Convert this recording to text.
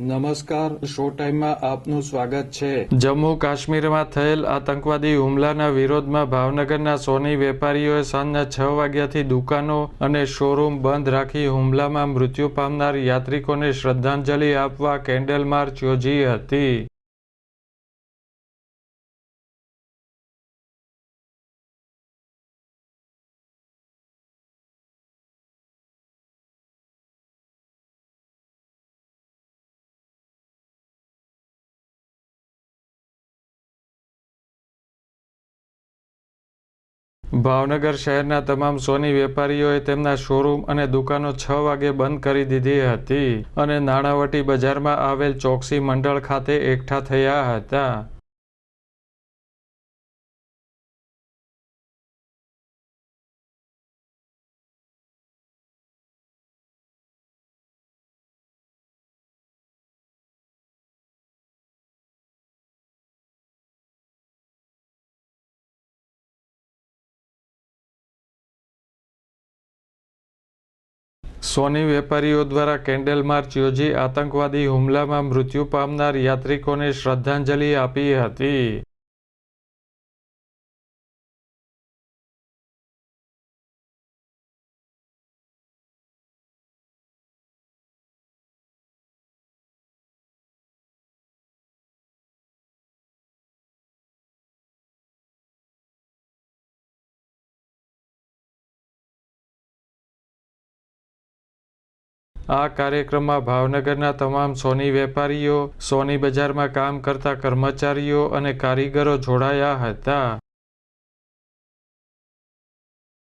નમસ્કાર, શો ટાઈમમાં આપનું સ્વાગત છે. જમ્મુ કાશ્મીરમાં થયેલ આતંકવાદી હુમલાના વિરોધમાં ભાવનગરના સોની વેપારીઓએ સાંજના છ વાગ્યાથી દુકાનો અને શોરૂમ બંધ રાખી હુમલામાં મૃત્યુ પામનાર યાત્રિકોને શ્રદ્ધાંજલિ આપવા કેન્ડલ માર્ચ યોજી હતી. ભાવનગર શહેરના તમામ સોની વેપારીઓએ તેમના શોરૂમ અને દુકાનો છ વાગે બંધ કરી દીધી હતી અને નાણાવટી બજારમાં આવેલ ચોકસી મંડળ ખાતે એકઠા થયા હતા. સોની વેપારીઓ દ્વારા કેન્ડલ માર્ચ યોજી આતંકવાદી હુમલામાં મૃત્યુ પામનાર યાત્રિકોને શ્રદ્ધાંજલિ આપી હતી. આ કાર્યક્રમમાં ભાવનગરના તમામ સોની વેપારીઓ, સોની બજારમાં કામ કરતા કર્મચારીઓ અને કારીગરો જોડાયા હતા.